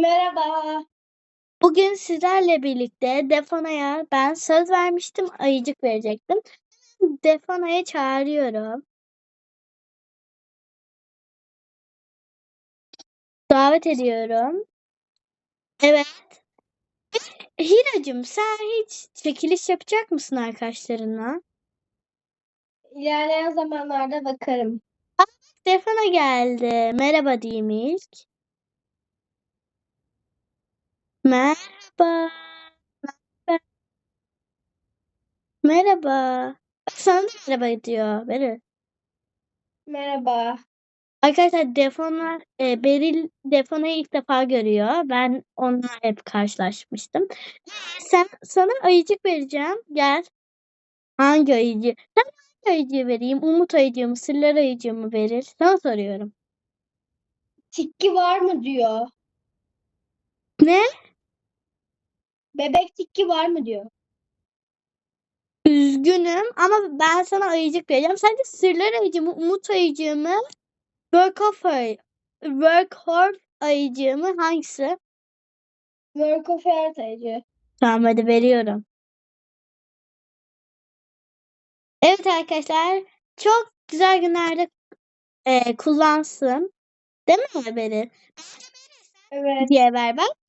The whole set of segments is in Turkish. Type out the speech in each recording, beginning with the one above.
Merhaba. Bugün sizlerle birlikte Defona'ya ben söz vermiştim, ayıcık verecektim. Defona'ya çağırıyorum. Davet ediyorum. Evet. Hiracığım sen hiç çekiliş yapacak mısın arkadaşlarına? İlerleyen zamanlarda bakarım. Defona geldi. Merhaba diyeyim ilk. Merhaba. Merhaba. Merhaba. Bak Sana da merhaba diyor. Beril. Merhaba. Arkadaşlar Defona, e, Beril Defona'yı ilk defa görüyor. Ben onunla hep karşılaşmıştım. Sen sana ayıcık vereceğim. Gel. Hangi ayıcı? Sen hangi ayıcığı vereyim? Umut ayıcığı mı? Sırlar ayıcığı mı verir? Sana soruyorum. Tikki var mı diyor. Ne? Bebek tikki var mı diyor. Üzgünüm ama ben sana ayıcık vereceğim. Sence sırlar ayıcığı mı? Umut ayıcığı mı? Workhorse, Workhorse ayıcığı mı? Hangisi? Work of Art ayıcı. Tamam hadi veriyorum. Evet arkadaşlar çok güzel günlerde e, kullansın. Değil mi Beril? Evet. Hediye ver bak.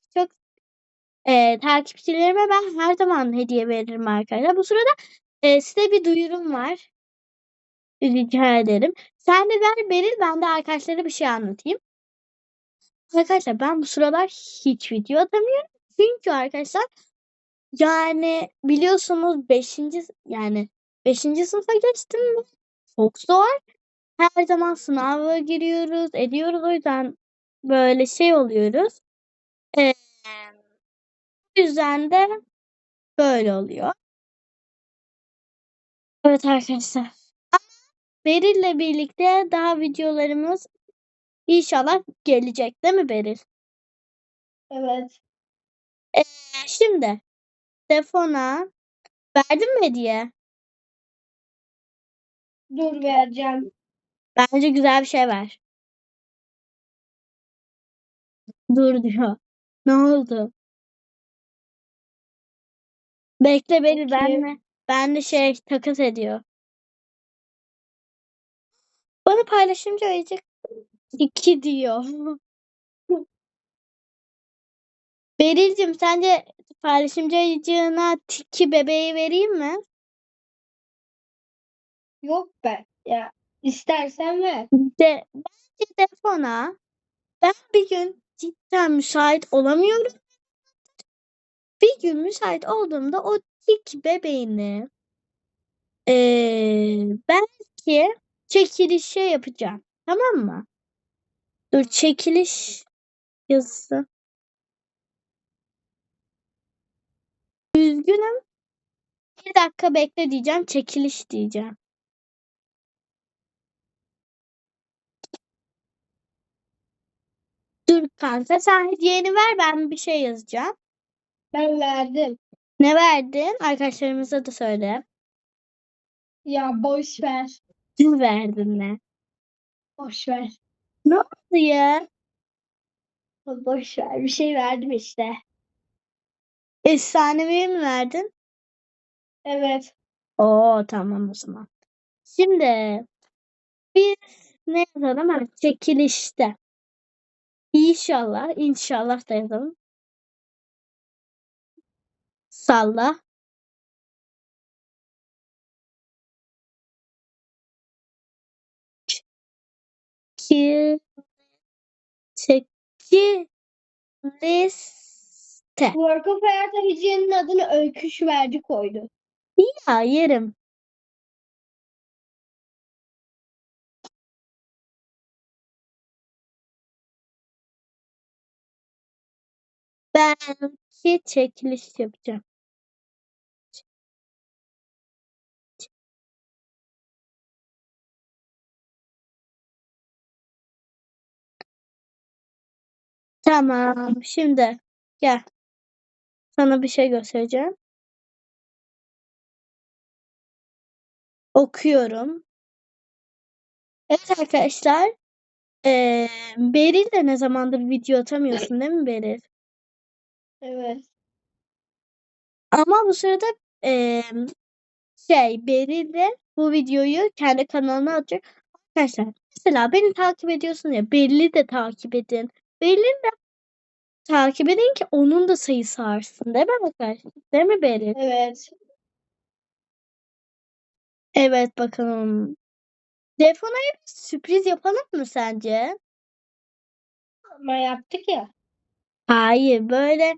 E, takipçilerime ben her zaman hediye veririm arkadaşlar. Bu sırada e, size bir duyurum var. Rica ederim. Sen de ver Beril ben de arkadaşlara bir şey anlatayım. Arkadaşlar ben bu sıralar hiç video atamıyorum. Çünkü arkadaşlar yani biliyorsunuz 5. yani 5. sınıfa geçtim? Çok zor. Her zaman sınava giriyoruz, ediyoruz. O yüzden böyle şey oluyoruz. Eee o yüzden de böyle oluyor. Evet arkadaşlar. Ama Beril'le birlikte daha videolarımız inşallah gelecek değil mi Beril? Evet. Eee, şimdi Defona verdin mi hediye? Dur vereceğim. Bence güzel bir şey ver. Dur diyor. Ne oldu? Bekle beni ben Peki. de ben de şey takas ediyor. Bana paylaşımcı ayıcık 2 diyor. Beril'cim sence paylaşımcı ayıcığına tiki bebeği vereyim mi? Yok be. Ya istersen ver. De, bence Defona ben bir gün cidden müsait olamıyorum. Bir gün müsait olduğumda o tik bebeğini eee, belki çekiliş şey yapacağım. Tamam mı? Dur çekiliş yazısı. Üzgünüm. Bir dakika bekle diyeceğim. Çekiliş diyeceğim. Dur kanka sen hediyeni ver ben bir şey yazacağım. Ben verdim. Ne verdin? Arkadaşlarımıza da söyle. Ya boş ver. Ne verdin ne? Boş ver. Ne oldu ya? Boş ver. Bir şey verdim işte. Efsanevi mi verdin? Evet. Oo tamam o zaman. Şimdi biz ne yazalım? Ha, çekilişte. İnşallah, inşallah da yazalım. Salla. Ki çekiliste. Work of Art ayıcının adını Öyküş verdi koydu. Ya yerim. Belki çekiliş yapacağım. Tamam. Şimdi gel. Sana bir şey göstereceğim. Okuyorum. Evet arkadaşlar. Ee, Beril de ne zamandır video atamıyorsun değil mi Beril? Evet. Ama bu sırada ee, şey Beril de bu videoyu kendi kanalına atacak. Arkadaşlar mesela beni takip ediyorsun ya Beril'i de takip edin. Beril'i de takip edin ki onun da sayısı artsın değil mi arkadaşlar? Değil mi Beril? Evet. Evet bakalım. Defona'ya bir sürpriz yapalım mı sence? Ama yaptık ya. Hayır böyle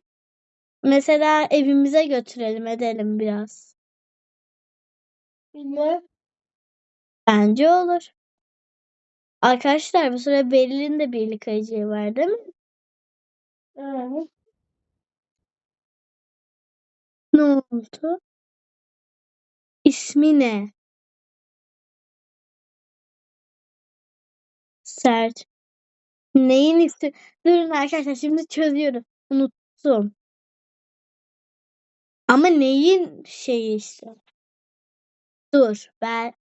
mesela evimize götürelim edelim biraz. Bilmem. Bence olur. Arkadaşlar bu sıra Beril'in de birlik ayıcığı var değil mi? Evet. Ne oldu? İsmi ne? Sert. Neyin ismi? Durun arkadaşlar şimdi çözüyorum. Unuttum. Ama neyin şeyi işte? Dur ben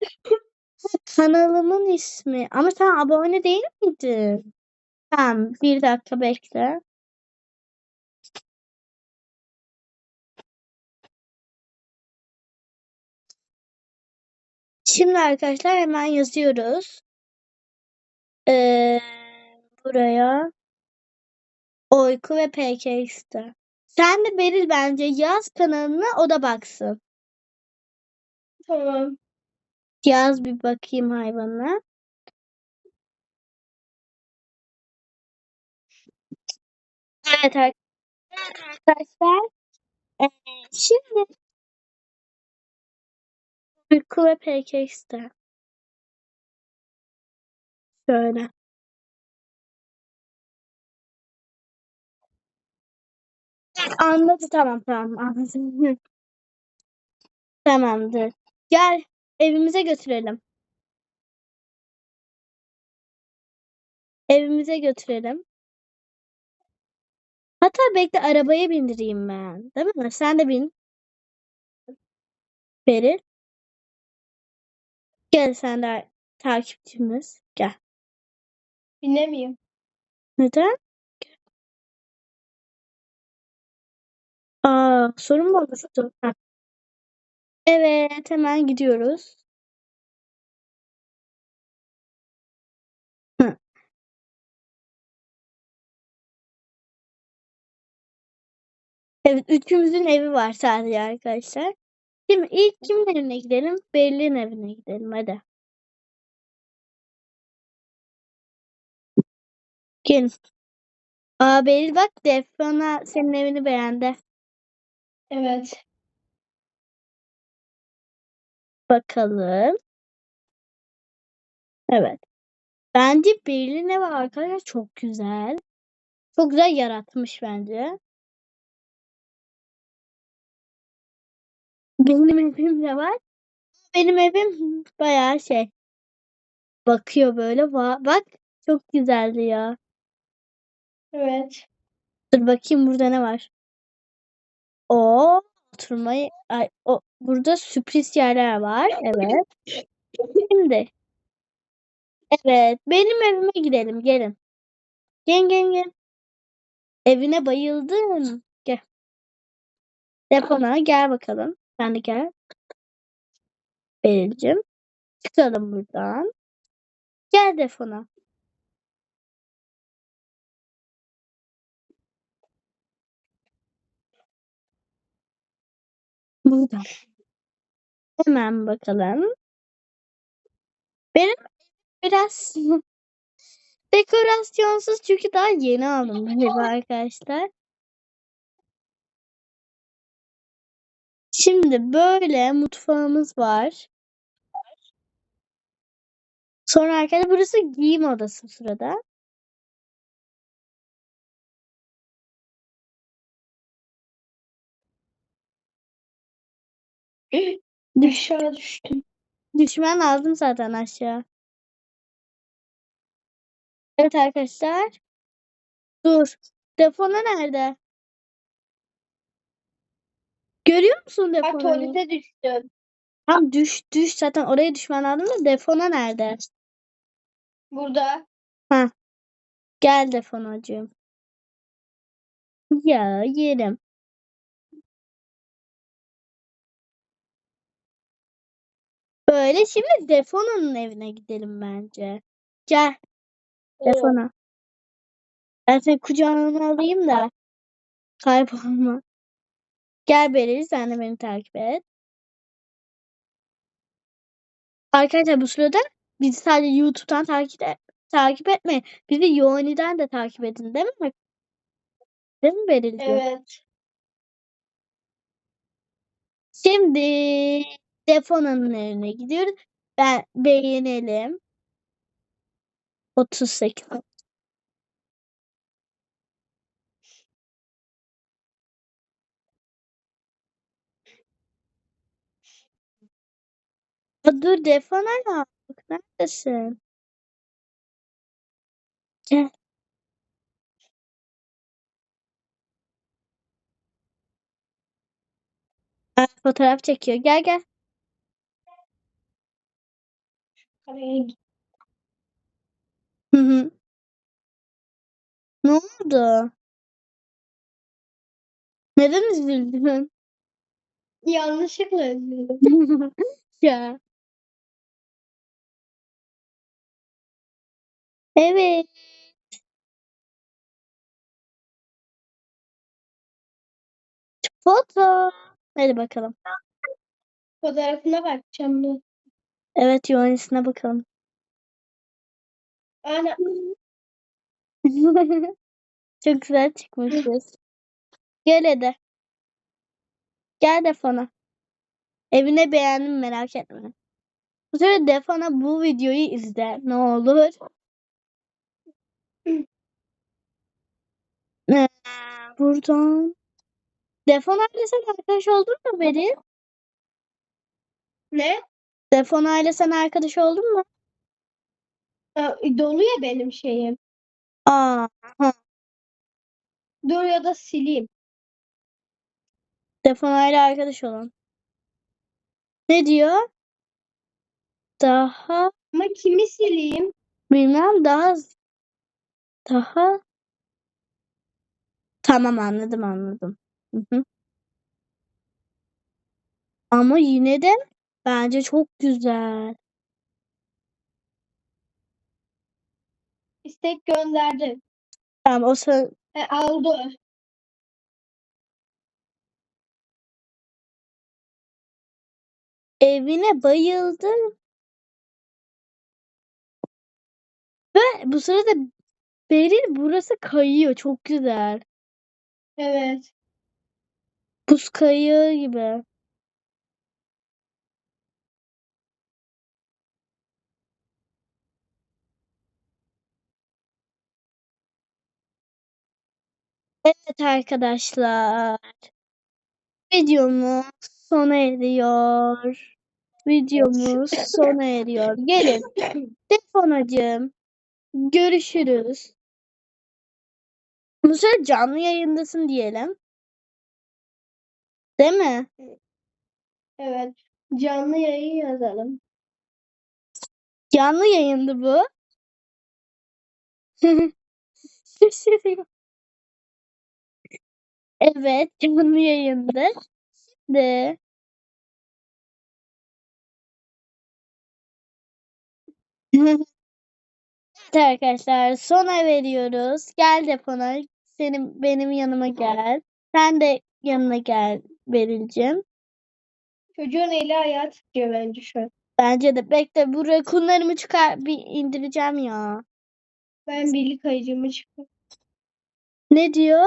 kanalımın ismi. Ama sen abone değil miydin? Tamam bir dakika bekle. Şimdi arkadaşlar hemen yazıyoruz. Ee, buraya Oyku ve PKX'te. Sen de Beril bence yaz kanalına o da baksın. Tamam. Yaz bir bakayım hayvanına. Evet ar- evet arkadaşlar. Ee, şimdi Uyku ve PKX'te. Şöyle. Anladı tamam tamam anladım. Tamamdır. Gel evimize götürelim. Evimize götürelim. Hatta bekle arabaya bindireyim ben. Değil mi? Sen de bin. Beril. Gel sen de takipçimiz. Gel. Bilemiyorum. Neden? Aa, sorun mu oluştu? Ha. Evet, hemen gidiyoruz. Evet, üçümüzün evi var sadece arkadaşlar. Şimdi ilk kimin evine gidelim? Beril'in evine gidelim hadi. Gelin. Aa Beril bak Defne senin evini beğendi. Evet. Bakalım. Evet. Bence Beril'in evi arkadaşlar çok güzel. Çok güzel yaratmış bence. Benim evim de var. Benim evim bayağı şey. Bakıyor böyle. Va- Bak çok güzeldi ya. Evet. Dur bakayım burada ne var. O oturmayı ay, o burada sürpriz yerler var. Evet. Şimdi evet benim evime gidelim gelin. Gel gel gel. Evine bayıldım. Gel. Depona gel bakalım. Sen de gel. Beril'cim. Çıkalım buradan. Gel defona. Burada. Hemen bakalım. Benim biraz dekorasyonsuz çünkü daha yeni aldım evi arkadaşlar. Şimdi böyle mutfağımız var. Sonra arkadaşlar burası giyim odası sırada. Aşağı düştüm. Düşmen lazım zaten aşağı. Evet arkadaşlar. Dur. Defona nerede? Görüyor musun Bak defonayı? tuvalete düştüm. Tam düş düş zaten oraya düşmen lazım da defona nerede? Burada. Gel defonacığım. Ya yerim. Böyle şimdi defonanın evine gidelim bence. Gel defona. Ben seni kucağına alayım da kaybolma. Gel Beril sen de beni takip et. Arkadaşlar bu sırada bizi sadece YouTube'dan takip et, takip etmeyin. Bizi Yoğuni'den de takip edin değil mi? Değil mi Beril'ciğim? Evet. Şimdi Defona'nın evine gidiyoruz. Ben beğenelim. 38. Aa, dur Defona ya. Bak neredesin? Gel. Fotoğraf çekiyor. Gel gel. Git. Hı hı. Ne oldu? Neden üzüldün? Yanlışlıkla üzüldüm. Ya. Evet. Foto. Hadi bakalım. Fotoğrafına bakacağım. dur. Evet Yoğun'isine bakalım. Ana. Çok güzel çıkmışız. Gel hadi. Gel Defona. Evine beğendim merak etme. Bu sefer Defona bu videoyu izle. Ne olur. Ee, buradan. Defona ile sen arkadaş oldun mu Beril? Ne? Defona ile sen arkadaş oldun mu? Aa, dolu ya benim şeyim. Aa, Dur ya da sileyim. Defona ile arkadaş olun. Ne diyor? Daha Ama kimi sileyim? bilmem daha daha tamam anladım anladım. Hı hı. Ama yine de bence çok güzel. İstek gönderdim. Tamam o sa- E, aldı. evine bayıldım. Ve bu sırada Beril burası kayıyor. Çok güzel. Evet. Buz kayığı gibi. Evet arkadaşlar. Videomuz sona eriyor. Videomuz sona eriyor. Gelin. Telefonacığım. Görüşürüz. Bu sefer canlı yayındasın diyelim. Değil mi? Evet. Canlı yayın yazalım. Canlı yayındı bu. Şaşırıyor. Evet, canlı yayındı. Şimdi Evet arkadaşlar sona veriyoruz. Gel depona. Senin benim yanıma gel. Sen de yanına gel Beril'cim. Çocuğun eli ayağı titriyor bence şu an. Bence de bekle bu rakunlarımı çıkar bir indireceğim ya. Ben birlik ayıcımı çıkıyorum. Ne diyor?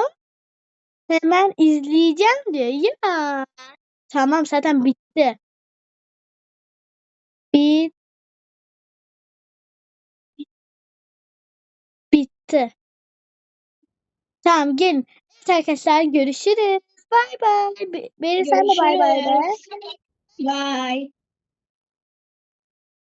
Hemen izleyeceğim diyor. Ya. Tamam zaten bitti. Bit bitti. Tamam gelin. Evet arkadaşlar görüşürüz. Bay bay. Be- Beri sen de bay bay de. Bye.